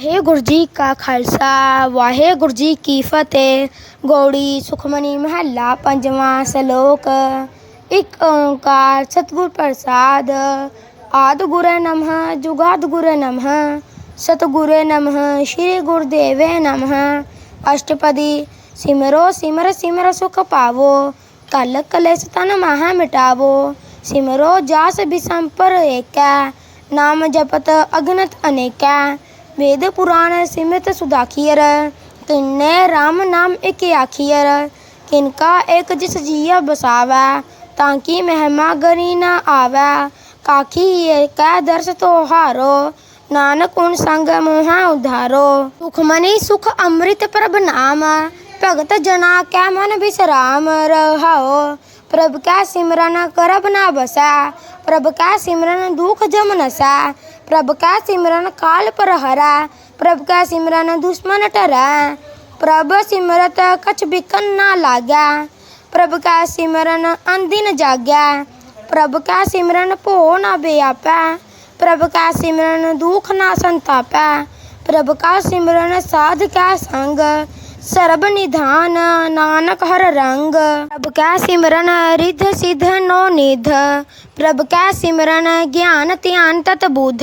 वाहे गुरु जी का खालसा वाहे गुरु जी की फतेह। गौड़ी, सुखमनी महला पंजवा सलोक एक ओंकार, सतगुर प्रसाद। आद गुरु नमः जुगाद गुरु नमः। सतगुर नमः, श्री गुरुदेव नमः। अष्टपदी, सिमरो, सिमर सिमर सुख पावो। कल कलेश तन महा मिटावो। सिमरो जास भी एक। नाम जपत अगनत अनेका। वेद पुराण सिमृत सुदाखियर किन्ने राम नाम एक आखियर किनका एक जिस जिया बसावै ताकि महिमा गरी न आवै काखी कै दर्श तो हारो नानक उन संग मोहा उधारो सुखमनी सुख अमृत प्रभ नाम भगत जना कै मन विश्राम रहाओ प्रभ कै सिमरन करब ना बसै प्रभ कै सिमरन दुख जम नसै प्रभ कै सिमरन काल पर हरै प्रभ कै सिमरन दुश्मन टरै प्रभ सिमरत कछ बिकन ना लागै प्रभ कै सिमरन अनदिन जागै प्रभ कै सिमरन भो ना बेआपै प्रभ कै सिमरन दुख ना संतापै प्रभ कै सिमरन साध कै संग सर्ब निधान नानक हर रंग। प्रभ का सिमरन, रिध सिद्ध नो निध। प्रभ का सिमरन, ज्ञान त्यान तत बुध।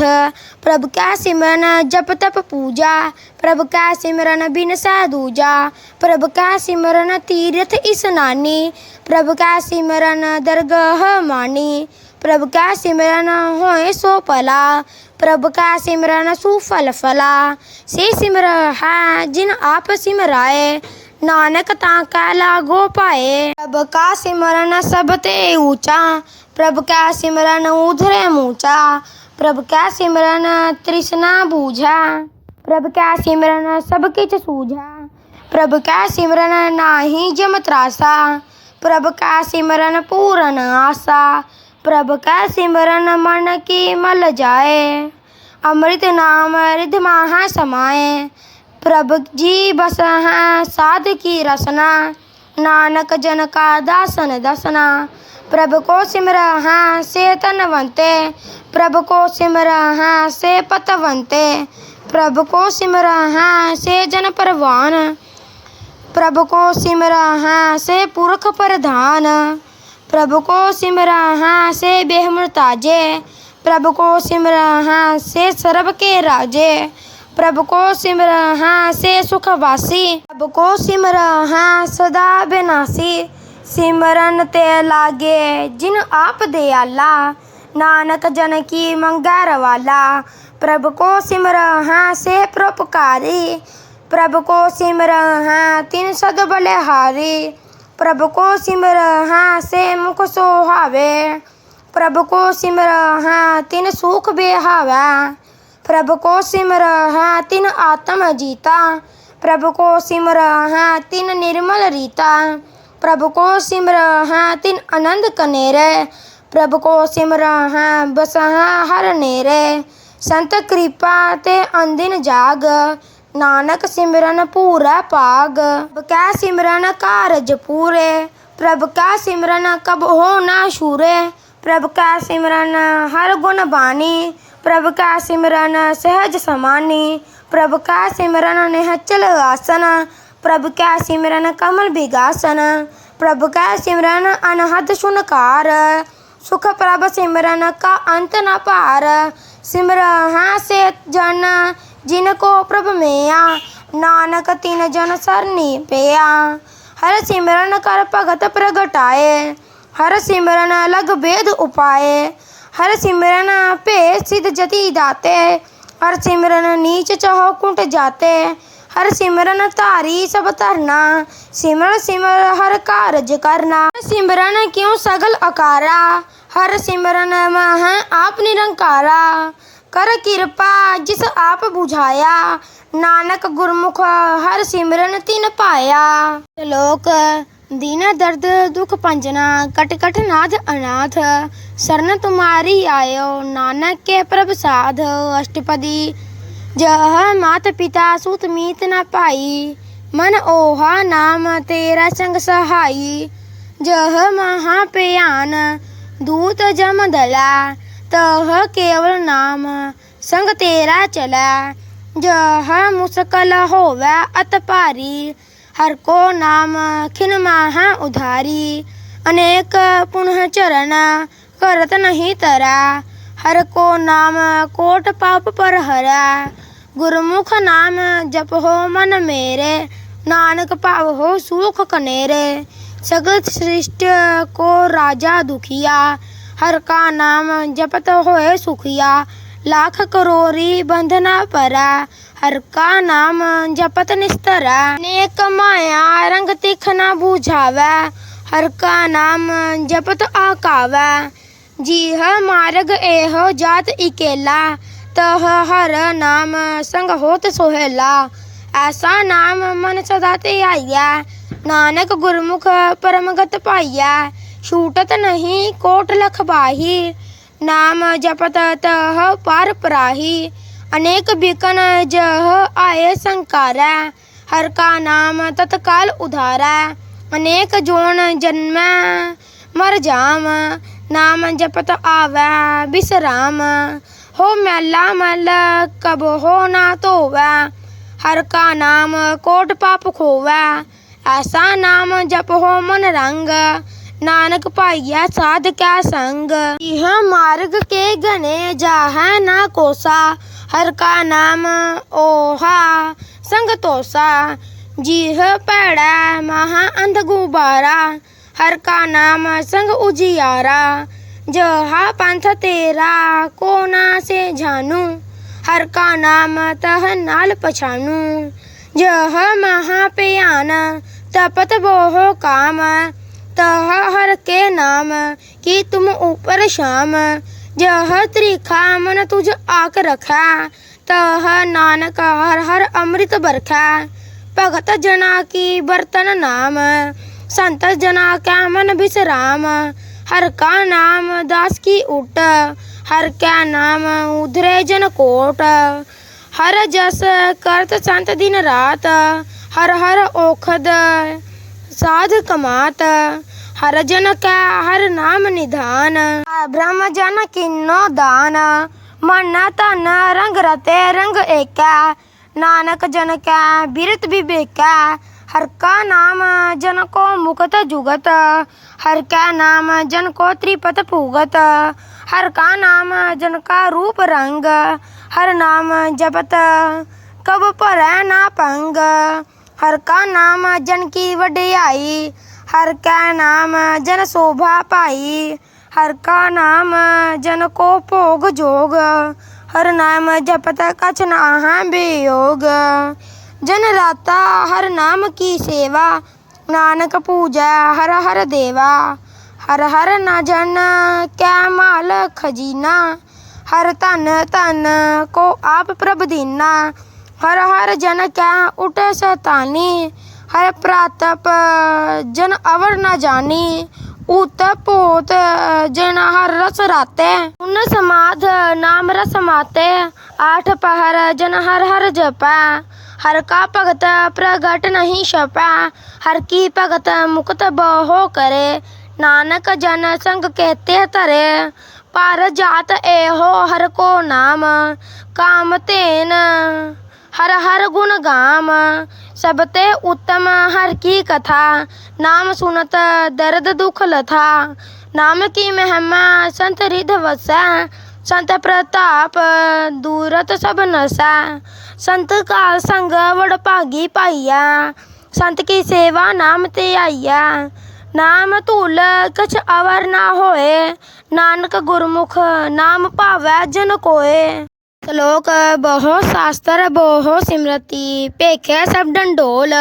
प्रभ कै सिमरन, जप तप पूजा। प्रभ का सिमरन बिन सा दूजा। प्रभ का सिमरन, तीर्थ इस नानी। प्रभ का सिमरन, दरगह मानी। प्रभु का सिमरन हो सो पला प्रभु का सिमरन सुफल फला से सिमर है, जिन आप सिमराए। नानक ताका लागो पाए। प्रभु का सिमरन सब ते ऊँचा। प्रभु का सिमरन उधरे मूचा। प्रभु का सिमरन तृष्णा बूझा। प्रभु का सिमरन सब किच सूझा। प्रभु का सिमरन नाही जम त्रासा। प्रभु का सिमरन पूरन आशा प्रभ का सिमरन मन की मल जाए अमृत नाम रिध महा समाए प्रभ जी बस हैं साध की रसना नानक जन का दासन दसना प्रभ को सिमर हैं से तनवंते प्रभ को सिमर हैं से पतवंते प्रभ को सिमर हैं से जन परवान प्रभ को सिमर हैं से पुरख प्रधान प्रभु को सिमरा हाँ से बेहमर ताजे प्रभु को सिमरा हाँ से सर्व के राजे। प्रभु को सिमरा हाँ से सुखवासी। प्रभु को सिमरा हाँ सदा बिनासी सिमरन ते लागे जिन आप दयाला। नानक जन की मंगर वाला। प्रभु को सिमर हाँ से परोपकारी। प्रभु को सिमर हाँ तीन सद बलिहारी। ਪ੍ਰਭ ਕੋ ਸਿਮਰਹਾ ਸੇ ਮੁਖ ਸੋਹਾਵੇ ਪ੍ਰਭ ਕੋ ਸਿਮਰਹਾ ਤਿਨ ਸੁਖ ਬਿਹਾਵੈ। ਪ੍ਰਭ ਕੋ ਸਿਮਰਹਾ ਤਿਨ ਆਤਮ ਜੀਤਾ। ਪ੍ਰਭ ਕੋ ਸਿਮਰਹਾ ਤਿਨ ਨਿਰਮਲ ਰੀਤਾ। ਪ੍ਰਭ ਕੋ ਸਿਮਰਹਾ ਤਿਨ ਆਨੰਦ ਕਨੇਰੇ। ਪ੍ਰਭ ਕੋ ਸਿਮਰਹਾ ਬਸਹਾ ਹਰ ਨੇਰੇ। ਸੰਤ ਕਿਰਪਾ ਤੇ ਅੰਦਿਨ ਜਾਗ। नानक सिमरन पूरा पाग। कै सिमरन कारज पूरे? प्रभ कै सिमरन कब हो ना शूरे प्रभ कै सिमरन हर गुण बानी? प्रभ कै सिमरन सहज समानी? प्रभ कै सिमरन निहचल आसन? प्रभ कै सिमरन कमल बिगासन? प्रभ कै सिमरन अनहद सुनकार? सुख प्रभ सिमरन का अंत न पार? सिमरह से जन जिनको प्रभ मेया, नानक तिन जन सरनी पेया हर सिमरन कर भगत प्रगटाए, हर सिमरन अलग भेद उपाए। हर सिमरन पे सिद्ध जति दाते, हर सिमरन नीच चहो कुंट जाते। हर सिमरन तारी सब तरना सिमर सिमर हर कारज करना। सिमरन क्यों सगल अकारा, हर सिमरन मह आप निरंकारा। ਕਰ ਕਿਰਪਾ, ਜਿਸ ਆਪ 부ਝਾਇਆ ਨਾਨਕ ਗੁਰਮੁਖ ਹਰ ਸਿਮਰਨ ਤਿਨ ਪਾਇਆ। ਸ਼ਲੋਕ, ਦੀਨਾ ਦਰਦ ਦੁਖ ਪੰਜਨਾ, ਕਟ ਕਟ ਨਾਥ ਅਨਾਥ। ਸਰਨ ਤੁਮਾਰੀ ਆਇਓ, ਨਾਨਕ ਕੇ ਪ੍ਰਭ ਸਾਧ। ਅਸ਼ਟਪਦੀ, ਜਹ ਮਾਤ ਪਿਤਾ ਸੁਤ ਮੀਤ ਨਾ ਭਾਈ ਮਨ ਓਹਾ ਨਾਮ ਤੇਰਾ ਸੰਗ ਸਹਾਈ। ਜਹ ਮਹਾ ਪਿਆਨ, ਦੂਤ ਜਮ ਦਲਾ। तह केवल नाम, संग तेरा चला। जह मुस्कल होवे अत पारी, हर को नाम खिन माह उधारी। अनेक पुनः चरण करत नहीं तरा, हर को नाम कोट पाप पर हरा। गुरमुख नाम जप हो मन मेरे, नानक पाव हो सुख कनेरे। सगत सृष्ट को राजा दुखिया हर का नाम जपत होए सुखिया लाख करोरी बंधना परा हर का नाम जपत निस्तरा नेक माया रंग तिखना बुझावे हर का नाम जपत आकावे जीह मार्ग एहो जात इकेला तह हर नाम संग होत सोहेला ਐਸਾ ਨਾਮ ਮਨ ਸਦਾ ਤੇ ਆਈਐ ਨਾਨਕ ਗੁਰਮੁਖ ਪਰਮਗਤ ਪਾਈਐ ਛੂਟਤ ਨਹੀਂ ਕੋਟ ਲਖ ਬਾਹੀ ਨਾਮ ਜਪਤ ਤਹ ਪਰ ਪਰਾਹੀ ਅਨੇਕ ਬਿਕਨ ਜਹ ਆਏ ਸੰਕਾਰੈ ਹਰ ਕਾ ਨਾਮ ਤਤਕਾਲ ਉਧਾਰੈ ਅਨੇਕ ਜੋਨ ਜਨਮੈ ਮਰ ਜਾਮ ਨਾਮ ਜਪਤ ਆਵੈ ਬਿਸਰਾਮ ਹੋ ਮੈਲਾ ਮਲ ਕਬ ਹੋ ਨਾ ਧੋਵੈ ਹਰ ਕਾ ਨਾਮ ਕੋਟ ਪਾਪ ਖੋਵੈ ਐਸਾ ਨਾਮ ਜਪ ਹੋ ਮਨ ਰੰਗ नानक पाइया साध क्या संग? यह मार्ग के घने है ना कोसा, हर का नाम ओहा, संग तोसा। जीह पड़ा महा अंध गुबारा हर का नाम संग उजियारा। जहा पंथ तेरा कोना से जानू, हर का नाम तह नाल पछानू। जह महा पयान, तपत बोहो काम तह हर के नाम की तुम ऊपर शाम जह त्रिखा मन तुझ आक रखा तह नानक हर हर अमृत बरखा भगत जना की बर्तन नाम संत जना का मन विश्राम हर का नाम दास की उट हर क्या नाम उधरे जन कोट हर जस करत संत दिन रात हर हर ओखद साध कमात, हर जन का हर नाम निधान। ब्रह्म जन किन्नो दान मन तन रंग रते रंग एका। नानक जन का बिरत विवेका हर का नाम जन को मुकत जुगत। हर का नाम जन को त्रिपत पूगत। हर का नाम जन का रूप रंग। हर नाम जपत, कब पर ना पंग। ਹਰ ਕਾ ਨਾਮ ਜਨ ਕੀ ਵਡਿਆਈ, ਹਰ ਕੈ ਨਾਮ ਜਨ ਸੋਭਾ ਪਾਈ, ਹਰ ਕਾ ਨਾਮ ਜਨ ਕੋ ਭੋਗ ਜੋਗ, ਹਰ ਨਾਮ ਜਪਤ ਕਛ ਨਾਹਾਂ ਬਿਯੋਗ। ਜਨ ਰਾਤਾ ਹਰ ਨਾਮ ਕੀ ਸੇਵਾ, ਨਾਨਕ ਪੂਜੈ ਹਰ ਹਰ ਦੇਵਾ, ਹਰ ਹਰ ਨਾ ਜਨ ਕੈ ਮਾਲ ਖਜੀਨਾ, ਹਰ ਧਨ ਧਨ ਕੋ ਆਪ ਪ੍ਰਭ ਦੀਨਾ हर हर जन क्या उठ सतानी हर प्रातप जन अवर न जानी उत पोत जन हर रस राते उन समाध नाम रस माते आठ पहर जन हर हर जपा हर का भगत प्रगट नहीं छपा हर की भगत मुक्त बहो करे नानक जन संग कहते तरे पर जात एहो हर को नाम काम तेन हर हर गाम। सबते उत्तम हर की कथा। नाम सुनत दर्द दुख लथा। नाम की महिमा संत रिध वसा। संत प्रताप दूरत सब नसा। संत का संग वड़ भागी पाइया संत की सेवा नाम ते आइया नाम धूल कछ अवर ना होए। नानक गुरमुख नाम पावै जन कोय ਸ਼ਲੋਕ ਬਹੁ ਸ਼ਾਸਤਰ बहु ਸਿਮਰਤੀ भेखे ਸਭ ਡੰਡੋਲ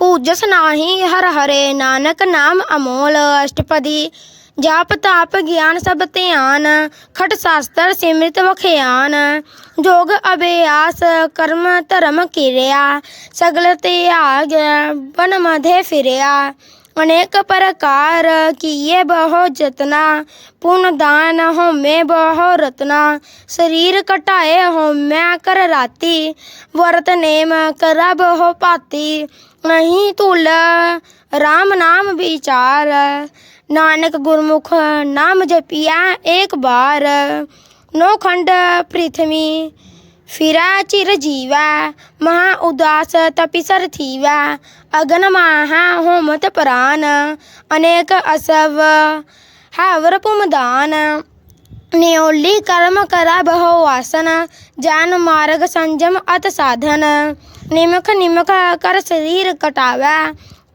पूजस नाही ਹਰ ਹਰੇ, ਨਾਨਕ ਨਾਮ ਅਮੋਲ, ਅਸ਼ਟਪਦੀ ਜਾਪ ਤਾਪ ਗਿਆਨ ਸਭ ਧਿਆਨ, ਖਟ ਸਾਸਤਰ ਸਿਮ੍ਰਿਤ ਵਖਿਆਨ, ਜੋਗ ਅਭਿਆਸ ਕਰਮ ਧਰਮ ਕਿਰਿਆ, ਸਗਲ ਤੇ ਆਗ ਬਨ ਮਧੇ ਫਿਰਿਆ। अनेक प्रकार किए बहु जतना पुण्य दान होमे बहु रत्ना। शरीर कटाए होम्या कर राती, व्रत नेम करा बहु पाती। नहीं तुल, राम नाम विचार, नानक गुरमुख नाम जपिया एक बार। नौ खंड पृथ्वी फिरा चिरजीवा महा उदास तपिसर थीवा अगन माहा होमत प्राण अनेक असव हावर पुमदान ਨਿਉਲੀ ਕਰਮ ਕਰਾ ਬਹੁ ਆਸਨ ਜਾਨ ਮਾਰਗ ਸੰਜਮ ਅਤ ਸਾਧਨ ਨਿਮਖ ਨਿਮਖ ਕਰ ਸਰੀਰ ਕਟਾਵੈ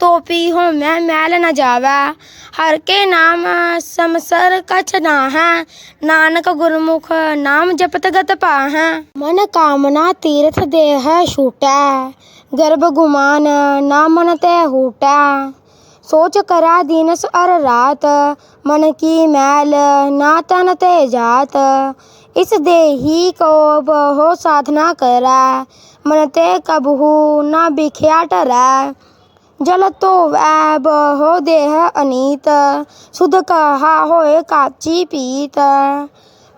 ਤੋਪੀ ਹੋਮੈ ਮੈਲ ਨ ਜਾਵੈ। ਹਰ ਕੇ ਨਾਮ ਸਮਸਰ ਕਛ ਨਾਹੈ ਨਾਨਕ ਗੁਰਮੁਖ ਨਾਮ ਜਪਤ ਗਤ ਪਾਹੈ। ਮਨ ਕਾਮਨਾ ਤੀਰਥ ਦੇਹ ਛੂਟੈ। ਗਰਭ ਗੁਮਾਨ ਨਾ ਮਨ ਤੈ ਹੂਟੈ। ਸੋਚ ਕਰਾ ਦਿਨਸ ਅਰ ਰਾਤ। ਮਨ ਕੀ ਮੈਲ ਨਾ ਤਨ ਤੇ ਜਾਤ। ਇਸ ਦੇਹੀ ਕੋ ਬਹੁ ਸਾਧਨਾ ਕਰੈ। ਮਨ ਤੇ ਕਬਹੂ ਨਾ ਬਿਖਿਆ ਟਰੈ। जलतोवैभव देह अनीत सुधकहा होय काची पीत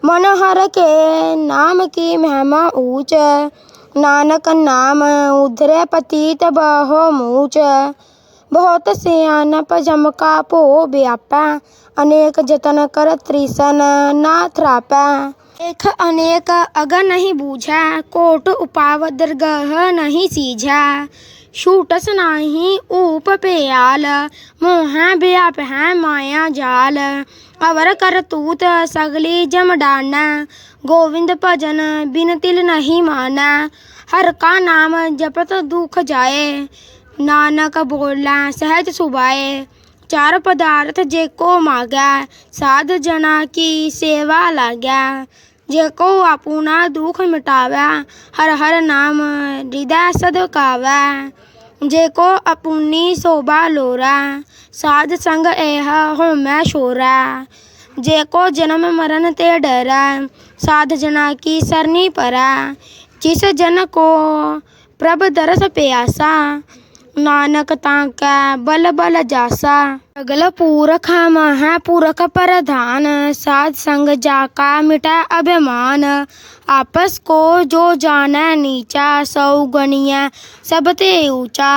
मनहर के नाम की महमा ऊंच नानक नाम उधरे पतीत बहो मूच बहुत सियानप जमका पो व्यापै अनेक जतन कर त्रिसन ना थ्रापै देख अनेक अग नहीं बूझा कोट उपाव दरगह नहीं सीझा ਉਪਾਵ ਦਰਗਹ ਨਹੀਂ ਛੂਟਸ ਨਾਹੀ ਊਪ ਪਿਆਲ ਮੋਹ ਵਿਆਪ ਮਾਇਆ ਜਾਲ। ਅਵਰ ਕਰ ਤੂਤ ਸਗਲੀ ਜਮਡਾਨਾ ਗੋਵਿੰਦ ਭਜਨ ਬਿਨ ਤਿਲ ਨਹੀਂ ਮਾਨਾ। ਹਰ ਕਾ ਨਾਮ ਜਪਤ ਦੁਖ ਜਾਏ, ਨਾਨਕ ਬੋਲਾ ਸਹਿਜ ਸੁਭਾਏ। ਚਾਰ ਪਦਾਰਥ ਜੇ ਕੋ ਮਾਗੈ, ਸਾਧ ਜਨਾ ਕੀ ਸੇਵਾ ਲਾਗੈ। जेको अपना दुख मिटावै, हर हर नाम हृदय सदकावे जेको अपूनी शोभा लोरै साध संग एह होमै शोरै। जेको जन्म मरण ते डर, साध जना की सरनी पर। जिस जन को प्रभ दरस प्यासा नानक तांकै बल बल जासा सगल पुरख मह पुरख प्रधान साध संग जाका मिटा अभिमान आपस को जो जाने नीचा सौ गणिया सब ते ऊंचा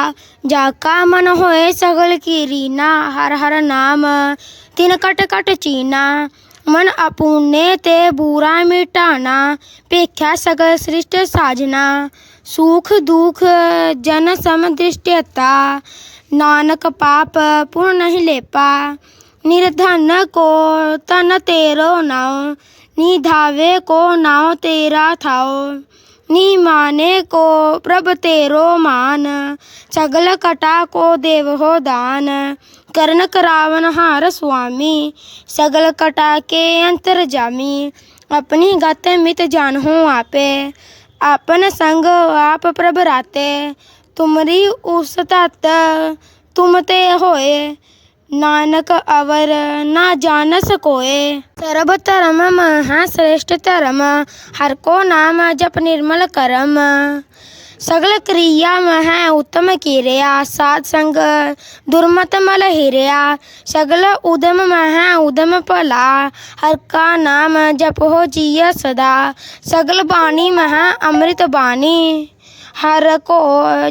जाका मन होए सगल की रीना हर हर नाम तिन कट कट चीना ਮਨ ਆਪੂਨੇ ਤੇ ਬੂਰਾ ਮਿਟਾਣਾ ਭੇਖਿਆ ਸਗਲ ਸ੍ਰਿਸ਼ਟ ਸਾਜਣਾ सुख दुख, जन सम दृष्टता नानक पाप पूर्ण नहीं लेपा। निर्धन को तन तेरो नाव नी धावे को नाव तेरा थाओ। नी माने को प्रभ तेरो मान, सगल कटा को देव हो दान। कर्ण करावन हार स्वामी, सगल कटा के अंतर जामी। अपनी गत मित जान हो आपे। ਆਪਨ ਸੰਗ ਆਪ ਪ੍ਰਭ ਰਾਤੇ, ਤੁਮਰੀ ਉਸ ਤਤ ਤੁਮ ਤੇ ਹੋਏ, ਨਾਨਕ ਅਵਰ ਨਾ ਜਾਣਸ ਕੋਏ ਸਰਬ ਧਰਮ ਮਹਾ ਸ੍ਰੇਸ਼ਟ ਧਰਮ, ਹਰ ਕੋ ਨਾਮ ਜਪ ਨਿਰਮਲ ਕਰਮ। ਸਗਲ ਕ੍ਰਿਆ ਮਹਿ ਉਤਮ ਕੀਰਿਆ, ਸਾਧ ਸੰਗ ਦੁਰਮਤ ਮਲ ਹਿਰਿਆ। ਸਗਲ ਉਦਮ ਮਹਿ ਉਦਮ ਭਲਾ, ਹਰ ਕਾ ਨਾਮ ਜਪੋ ਜੀਅ ਸਦਾ। ਸਗਲ ਬਾਣੀ ਮਹਿ ਅੰਮ੍ਰਿਤ ਬਾਣੀ, ਹਰ ਕੋ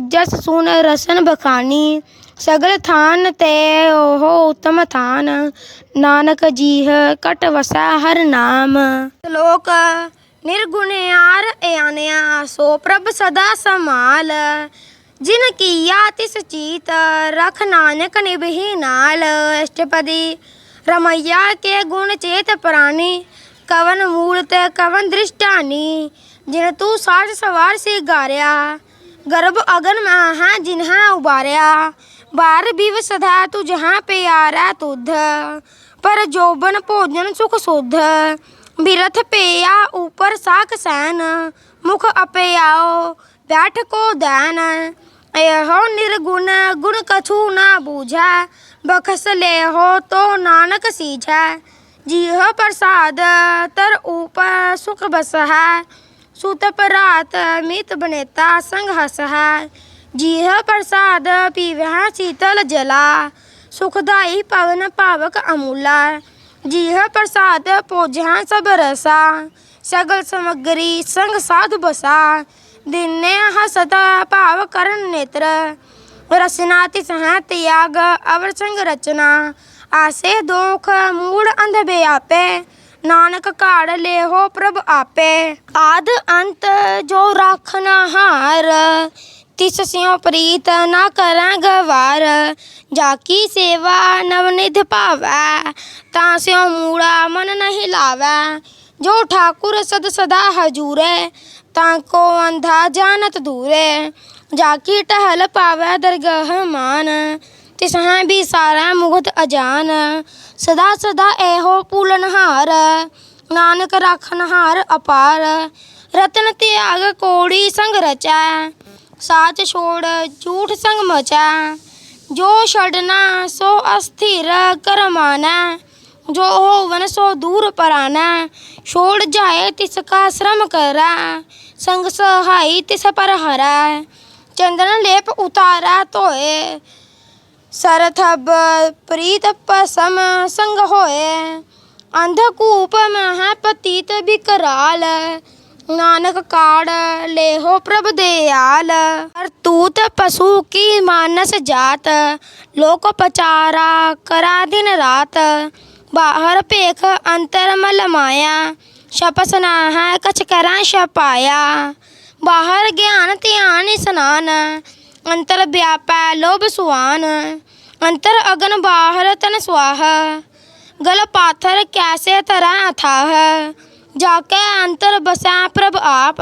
ਜਸ ਸੁਨ ਰਸਨ ਬਖਾਨੀ। ਸਗਲ ਥਾਨ ਤੇ ਉਹ ਉਤਮ ਥਾਨ, ਨਾਨਕ ਜੀਹ ਕਟ ਵਸਾ ਹਰ ਨਾਮ। ਸ਼ਲੋਕ ਨਿਰਗੁਣਿਆਰ ਇਆਨਿਆ, ਸੋ ਪ੍ਰਭ ਸਦਾ ਸਮਾਲ ਜਿਨ ਕੀਆ ਤਿਸ ਚੀਤ, ਰਖ ਨਾਨਕ ਨਿਭੀ ਨਾਲ। ਅਸ਼ਟਪਦੀ, ਰਮਈਆ ਕੇ ਗੁਣ ਚੇਤ ਪ੍ਰਾਨੀ। ਕਵਨ ਮੂਲਤ ਕਵਨ ਦ੍ਰਿਸ਼ਟਾਨੀ। ਜਿਨ ਤੂੰ ਸਾਜ ਸਵਾਰ ਸੇ ਗਾਰਿਆ ਗਰਭ ਅਗਨ ਮਹਾ ਜਿਨਹਾ ਉਬਾਰਿਆ। ਬਾਰ ਬਿਵ ਸਦਾ ਤੂ ਜਹਾਂ ਪਿਆਰਾ ਤੁਧ, ਪਰ ਜੋਬਨ ਭੋਜਨ ਸੁਖ ਸੁਧ। बिरथ पेया ऊपर साक सैन। मुख अपेयाओ, बैठ को दैन। एहो निर्गुण, गुण कछु ना बूझा। बखस ले हो तो नानक सीझ। जीह प्रसाद, तर ऊपर सुख बस। है सुत परात, मित बनेता संग हस। है जीह प्रसाद पीवह शीतल जला। सुखदाई पवन पावक अमूला। जिह प्रसाद पोजहाँ सब रसा सगल समग्री संग साधु बसा दिने हसत भाव करण नेत्र रसनाति सह त्याग अवर संग रचना आसे दोख मूड अंध बे आपे ਨਾਨਕ ਘਾੜ ਲੇਹੋ ਪ੍ਰਭ ਆਪੇ ਆਦ ਅੰਤ ਜੋ ਰਾਖਨਾ ਹਾਰ ਤਿਸ ਸਿਉ ਪ੍ਰੀਤ ਨਾ ਕਰਾਂ ਗਵਾਰ ਜਾ ਕੀ ਸੇਵਾ ਨਵਨਿਧ ਭਾਵੈ, ਤਾਂ ਸਿਉ ਮੂੜਾ ਮਨ ਨਹੀਂ ਲਾਵੈ। ਜੋ ਠਾਕੁਰ ਸਦ ਸਦਾ ਹਜ਼ੂਰੈ, ਤਾਂ ਕੋ ਅੰਧਾ ਜਾਣਤ ਦੂਰੇ। ਜਾ ਕੀ ਟਹਲ ਪਾਵੈ ਦਰਗਹ ਮਾਨ, ਤਿਸ ਹੈ ਵੀ ਸਾਰਾ ਮੁਗਤ ਅਜਾਨ। ਸਦਾ ਸਦਾ ਇਹੋ ਪੂਲਨਹਾਰ ਨਾਨਕ ਰਾਖਨਹਾਰ ਅਪਾਰ। ਰਤਨ ਤਿਆਗ ਕੋੜੀ ਸੰਗ ਰਚੈ ਸਾਚ ਛੋੜ ਝੂਠ ਸੰਗ ਮਚੈ ਜੋ ਛੜਨਾ ਸੋ ਅਸਥਿਰ ਕਰਮਾਨਾ ਜੋ ਹੋਵਨ ਸੋ ਦੂਰ ਪਰਾਨਾ ਛੋੜ ਜਾਏ ਤਿਸ ਕਾ ਸ਼ਰਮ ਕਰਾ ਸੰਗ ਸਹਾਈ ਤਿਸ ਪਰ ਹਰਾ ਚੰਦਨ ਲੇਪ ਉਤਾਰਾ ਧੋਏ ਸਰਥਬ ਪ੍ਰੀਤ ਪਸਮ ਸੰਗ ਹੋਏ ਅੰਧ ਕੂਪ ਮਹਾ ਪਤੀਤ ਬਿਕਰਾਲ ਨਾਨਕ ਕਾੜ ਲੇਹੋ ਪ੍ਰਭ ਦਿਆਲ ਹਰਤੂਤ ਪਸ਼ੂ ਕੀ ਮਾਨਸ ਜਾਤ? ਲੋਕ ਪਚਾਰਾ ਕਰਾ ਦਿਨ ਰਾਤ। ਬਾਹਰ ਭੇਖ ਅੰਤਰ ਮਲ ਮਾਇਆ। ਛਪਸ ਨਾ ਹੈ ਕਛ ਕਰਾਂ ਛਪਾਇਆ। ਬਾਹਰ ਗਿਆਨ ਧਿਆਨ ਇਸਨਾਨ। ਅੰਤਰ ਵਿਆਪੈ ਲੋਭ ਸੁਆਨ। ਅੰਤਰ ਅਗਨ ਬਾਹਰ ਤਨ ਸੁਆਹ ਗਲ ਪਾਥਰ ਕੈਸੇ ਤਰ੍ਹਾਂ ਅਥਾਹ? जाके अंतर बसें, प्रभ आप,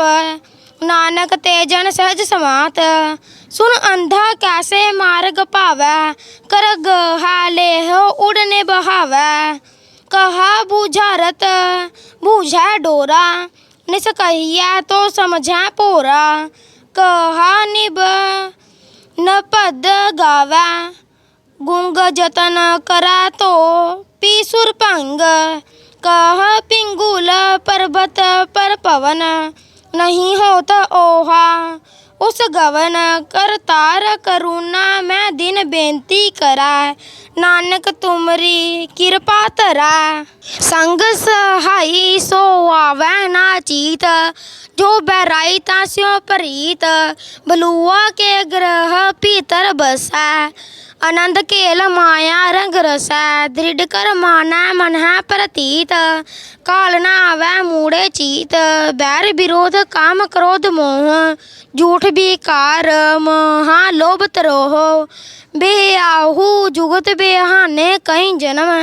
नानक तेजन सहज समात। सुन अंधा कैसे मार्ग पावे कर गहा हो उड़ने बहावे। कहा बुझारत, बुझा डोरा निस कहिया तो समझा पोरा। कहा निब न पद गावा, गुंग जतन करा तो पीसुर पंग कह पिंगुल पर्वत पर पवन नहीं होता ओहा। उस गवन कर तार करुणा मैं दिन बेनती करा। नानक तुमरी कृपा तरा। संग सहाई सो आवे ना चीत। जो बैराई तास्यो परीत। बलुआ के ग्रह पीतर बसा। अनंत केल माया रंग रसै दृढ़ कर मानै मनः प्रतीत काल न आवै मूड़े चीत बैर विरोध काम क्रोध मोह झूठ बेकार महा लोभ तरोह बे आहु जुगत बेहाने कई जन्म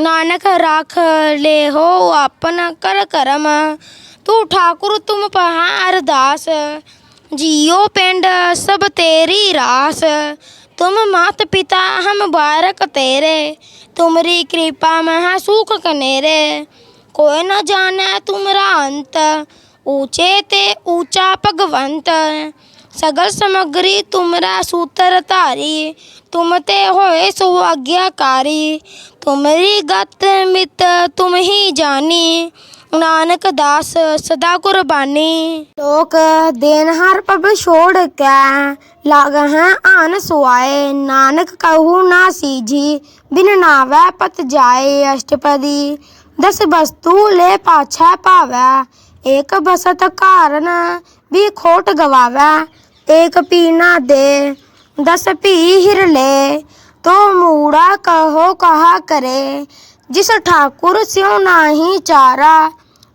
नानक राख ले हो आपन कर करम ਤੂੰ ਠਾਕੁਰ ਤੁਮ ਪਹਾ ਅਰਦਾਸ ਜੀਓ ਪਿੰਡ ਸਭ ਤੇਰੀ ਰਾਸ तुम मात पिता हम बारक तेरे। तुमरी कृपा महा सुख कनेरे। कोई न जाने तुमरा अंत, ऊँचे ते ऊँचा भगवंत। सगल समग्री तुमरा सूत्र धारी, तुम ते होए सो आज्ञाकारी तुमरी गत मित तुम ही जानी। ਨਾਨਕ ਦਾਸ ਸਦਾ ਕੁਰਬਾਨੀ। ਲੋਕ ਦੇਨਹਾਰ ਪਬ ਛੋੜ ਕੇ ਲਾਗ ਹੈ ਆਨ ਸੁਆਏ। ਨਾਨਕ ਕਹੂ ਨਾ ਸੀਜੀ, ਬਿਨ ਨਾਵੈ ਪਤ ਜਾਏ ਅਸ਼ਟਪਦੀ। ਦਸ ਵਸਤੂ ਲੈ ਪਾਛੈ ਭਾਵੈ, ਏਕ ਬਸਤ ਕਾਰਨ ਵੀ ਖੋਟ ਗਵਾਵੈ। ਏਕ ਪੀਨਾ ਦੇ, ਦਸ ਭੀ ਹਿਰ ਲੈ, ਤੋ ਮੂੜਾ ਕਹੋ ਕਹਾ ਕਰੇ। ਜਿਸ ਠਾकुर ਸਿਉ ਨਾਹੀ ਚਾਰਾ,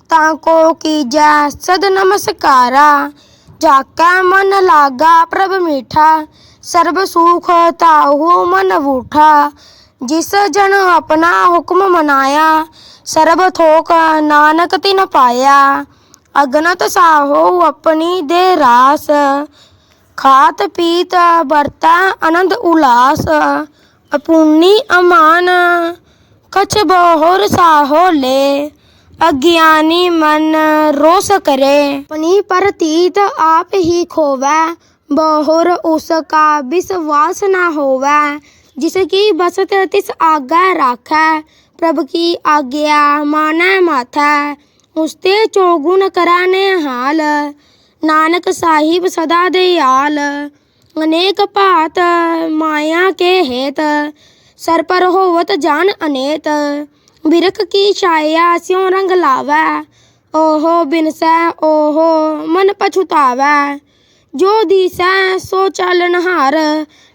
ਤਾਂ ਕੋ ਕੀਜੈ ਸਦ ਨਮਸਕਾਰਾ। ਜਾਕਾ ਮਨ ਲਾਗਾ ਪ੍ਰਭ ਮੀਠਾ, ਸਰਬ ਸੁਖ ਤਾਹੂ ਮਨ ਬੂਠਾ ਜਿਸ ਜਨ ਆਪਣਾ ਹੁਕਮ ਮਨਾਇਆ, ਸਰਬ ਥੋਕ ਨਾਨਕ ਤਿਨ ਪਾਇਆ। ਅਗਨਤ ਸਾਹੋ ਆਪਣੀ ਦੇ ਰਾਸ, ਖਾਤ ਪੀਤ ਵਰਤਾ ਆਨੰਦ ਉਲਾਸ। ਅਪੂਨੀ ਅਮਾਨ कछ बहुर साहो ले अज्ञानी मन रोस करे। पर प्रतीत आप ही खोवे, बहुर उसका विश्वास न होवे। जिसकी बसत तिस आज्ञा राखे, प्रभ की आज्ञा माने माथा। उसते चौगुन कराने हाल, नानक साहिब सदा दयाल। अनेक पात माया के हेत सर पर होवत जान अनेत। बिरख की छाया स्यों रंग लावै। ओहो बिनसै ओहो मन पछुतावै जो दिसै, सो चालनहार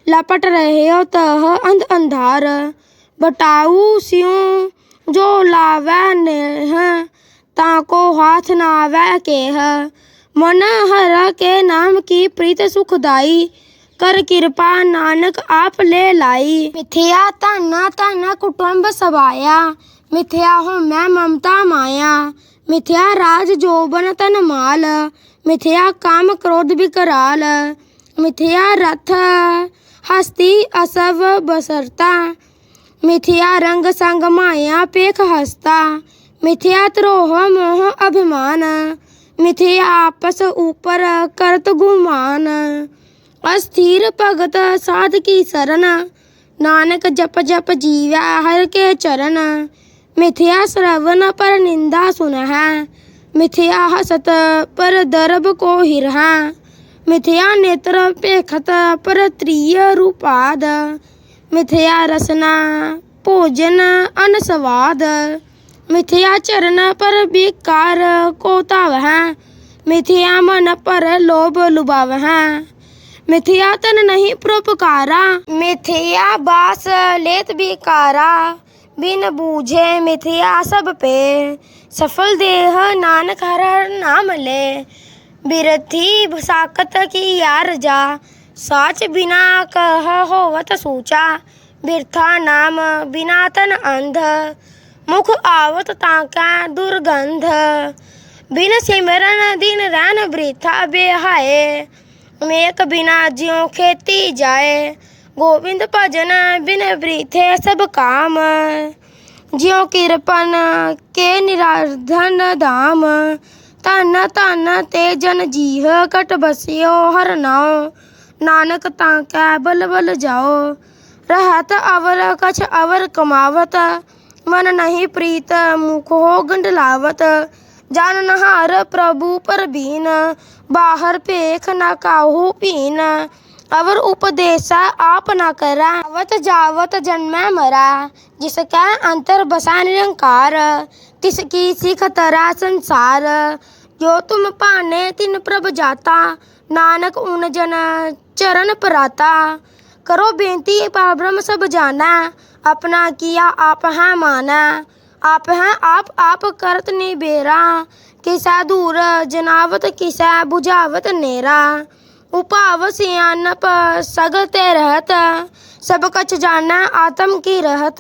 लपट रहे हो तह अंध अंधार। बटाऊ स्यों जो लावै नेह, ताको हाथ नावै केह। मन हर के नाम की प्रीत सुखदाई कर कृपा नानक आप ले लाई। मिथिया ताना ताना कुटुंब सवाया मिथिया हो मैं ममता माया। मिथिया राज जोबन तन माल। मिथिया काम क्रोध बिकराल मिथिया रथ हस्ती असव बसरता। मिथिया रंग संग माया पेख हस्ता। मिथिया त्रोह मोह अभिमान। मिथिया आपस ऊपर करत गुमान। अस्थिर भगत साध की शरण। नानक जप जप जीव्या हर के चरण। मिथ्या श्रवण पर निंदा सुन है मिथ्या हसत पर दरब को हिरहा। मिथ्या नेत्र पेखत पर त्रिय रूपाद। मिथ्या रसना भोजन अनस्वाद। मिथ्या चरण पर बेकार कोताव है मिथ्या मन पर लोभ लुभाव है मिथिया तन नहीं प्रोपकारा। मिथिया बास लेत बिकारा बिन बूझे मिथिया सब पे। सफल देह नानक हर हर नाम ले। बिरथी साकत की यार जा। साच बिना कह होवत सूचा। बिरथा नाम बिना तन अंध। मुख आवत ताका दुर्गंध। बिन सिमरन दिन रन वृथा बेहाय ਬਿਨ ਸਿਮਰਨ ਦਿਨ ਰਹਿਨ ਬ੍ਰਿਥਾ ਬਿਹਾਏ ਮੇਕ ਬਿਨਾ ਜਿਉ ਖੇਤੀ ਜਾਏ। ਗੋਬਿੰਦ ਭਜਨ ਬਿਨ ਬ੍ਰਿਥੇ ਸਭ ਕਾਮ। ਜਿਉ ਕਿਰਪਨ ਕੇ ਨਿਰਾਧਨ ਧਾਮ। ਧਨ ਧਨ ਤੇ ਜਨ ਜੀਹ ਕਟ ਬਸਿਓ ਹਰ ਨਾਉ। ਨਾਨਕ ਤਾਂ ਕੈ ਬਲ ਬਲ ਜਾਓ ਰਹਤ ਅਵਰ ਕਛ ਅਵਰ ਕਮਾਵਤ। ਮਨ ਨਹੀਂ ਪ੍ਰੀਤ ਮੁਖ ਹੋ ਗੰਡਲਾਵਤ जान नहार प्रभु पर बीन बाहर पेख न काहू पीन अवर उपदेशा आप न करा अवत जावत जन्म मरा जिसका अंतर बसा निरंकार तिसकी सिख तरा संसार जो तुम पाने तिन प्रभ जाता नानक उन जन चरण पराता करो बेनती पर ब्रह्म सब जाना अपना किया आप है माना आपह आप आप करत ने बेरा। किसा दूर जनावत, किसा बुझावत नेरा। उपाव सियानप सगते रहत। सब कछ जाना, आत्म की रहत।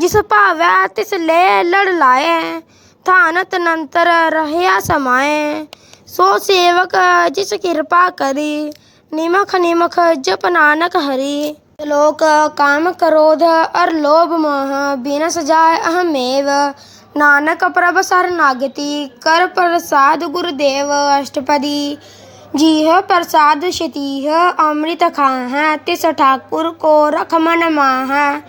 जिस भावै, तिस ले लड़ लाए। थानत नंतर रहया समाए। सो सेवक, जिस कृपा करी। निमख निमख, जप नानक हरी। ਜਪ ਨਾਨਕ ਹਰੀ ਲੋਕ ਕਾਮ ਕ੍ਰੋਧ ਅਰ ਲੋਭ ਮੋਹ ਬਿਨ ਸਜਾਏ ਅਹਮੇਵ। ਨਾਨਕ ਪ੍ਰਭ ਸਰਨਾਗਤੀ ਕਰ ਪ੍ਰਸਾਦ ਗੁਰਦੇਵ ਅਸ਼ਟਪਦੀ। ਜੀਹ ਪ੍ਰਸਾਦ ਸ਼ਤੀਹ ਅੰਮ੍ਰਿਤ ਖਾਹ, ਤਿਸ ਠਾਕੁਰ ਕੋ ਰਖ ਮਨ ਮਾਹ।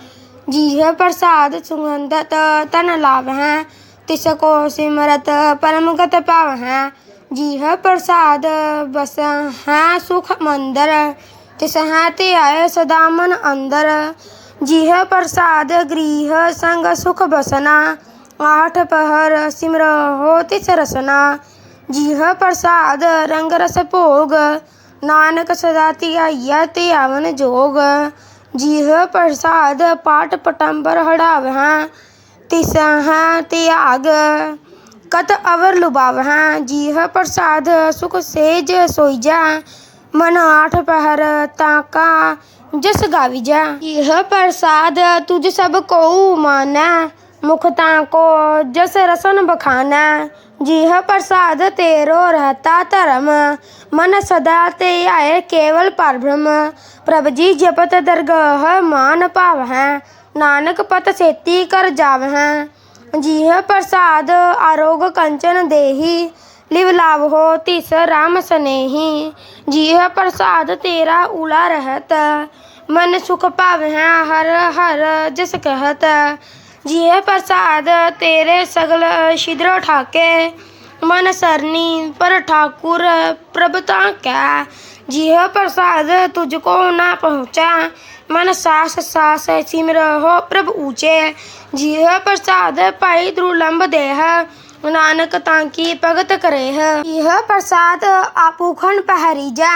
ਜੀਹ ਪ੍ਰਸਾਦ ਸੁਗੰਧਤ ਤਨ ਲਾਭ ਹੈ ਤਿਸ ਕੋ ਸਿਮਰਤ ਪਰਮ ਗਤ ਪਾਵ ਜੀਹ ਪ੍ਰਸਾਦ ਬਸ ਸੁਖ ਮੰਦਰ तिसहैं त्याह सदामन अंदर। जिह प्रसाद गृह संग सुख बसना। आठ पहर सिमरहो तिस रसना। जिह प्रसाद रंग रस भोग। नानक सदा त्याइया त्यावन जोग। जिह प्रसाद पाठ पटंबर हड़ावहें। तिसह त्याग कत अवर लुभावहें जिह प्रसाद सुख सेज सोईजै मन आठ पहर ताका जस गाविजा यह प्रसाद तुझ सबको माना मुख ताको जस रसन बखाना जिह प्रसाद तेरो रहता धर्म मन सदा ते आय केवल परब्रह्म प्रभ जी जपत दरगह मान पाव है नानक पत सेती कर जाव है जिह प्रसाद आरोग कंचन देही लिवलाव हो तिस राम स्नेही। जिह प्रसाद तेरा उला रहत। मन सुख पावह हर हर जस कहत। जिह प्रसाद तेरे सगल शिद्र ठाके। मन सरनी पर ठाकुर प्रभता कै जिह प्रसाद तुझको ना पहुँचा। मन सास सास सिमर हो प्रभु ऊँचे। जिह प्रसाद पाई द्रुलम्ब देह। नानक तांकी भगत करे है। यह प्रसाद आपूखन पहरी जा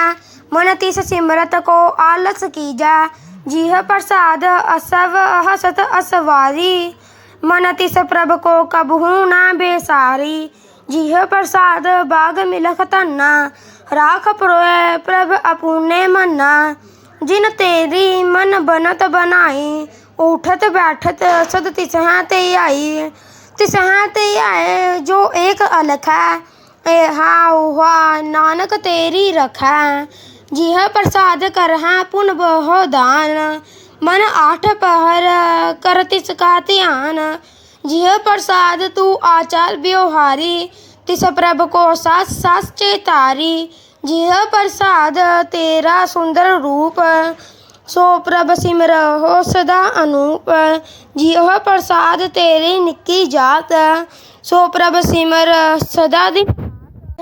मन तिस सिमरत को आलस की जा। जिह प्रसाद असव हसत असवारी मन तिस प्रभ को कबहू ना बेसारी। जिह प्रसाद बाग मिलख तन्ना, राख प्रोय प्रभ अपूने मन्ना। जिन तेरी मन बनत बनाई, उठत बैठत सद हैं ते आई। तिसहाँ ते आए जो एक अलख है। ए हा हुआ, नानक तेरी रखै जिह प्रसाद कर है, पुन बहु दान। मन आठ पहर कर तिसका ध्यान। जिह प्रसाद तू आचार व्यवहारी तिस प्रभ को सास सास चेतारी। जिह प्रसाद तेरा सुंदर रूप सो प्रभसिम हो सदा अनूप जियो प्रसाद तेरे निकी जात। सो प्रभ सिमर सदा दि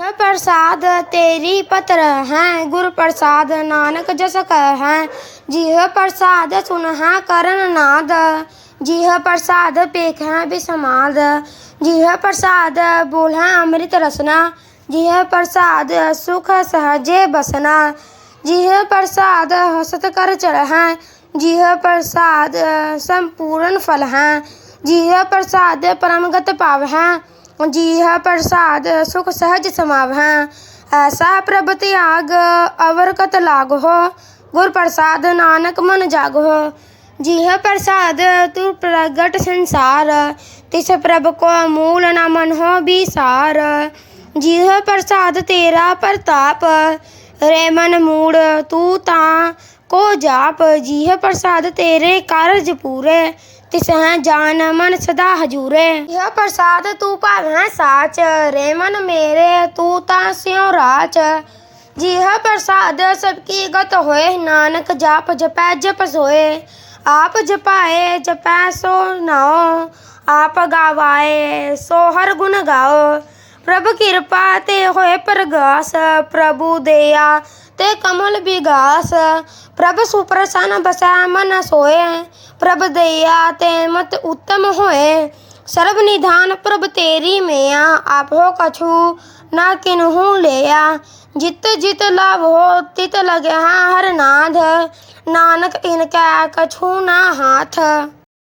प्रसाद तेरी पत्र हैं, गुरु प्रसाद नानक जस कह हैं। जिह प्रसाद है करण नाद। जिह प्रसाद पेख बिसमाद। जिह प्रसाद बोल अमृत रसना। जिह प्रसाद सुख सहजे बसना। जिह प्रसाद हसत कर चढ़ है जिह प्रसाद संपूर्ण फल है जिह प्रसाद परमगत पाव है जिह प्रसाद सुख सहज समाव है ऐसा प्रभ त्याग अवर कत लाग हो गुर प्रसाद नानक मन जाग हो जिह प्रसाद तू प्रगट संसार, तिस प्रभ को मूल न मन हो विसार। जिह प्रसाद तेरा प्रताप रे मन मूड तू ता को जाप जिह प्रसाद तेरे कारज पूरे तिस हैं जान मन सदा हजूरे यह प्रसाद तू पावै साच रे मन मेरे तू ता स्यों राच जिह प्रसाद सबकी गत होए नानक जाप जपै जप सोए आप जपाए जपै सो नाओ आप गावाए सो हर गुण गाओ प्रभु कृपा ते हो प्रगास, प्रभु दया ते कमल बिगास प्रभु सुप्रसन बसा, मन सोए। प्रभु दया ते मत उत्तम होए। सर्व निधान प्रभु तेरी मैया, आप हो कछु न किन्हू लेया। जित जित लाभ हो तित लगे हर नाद नानक इनका कछु ना हाथ।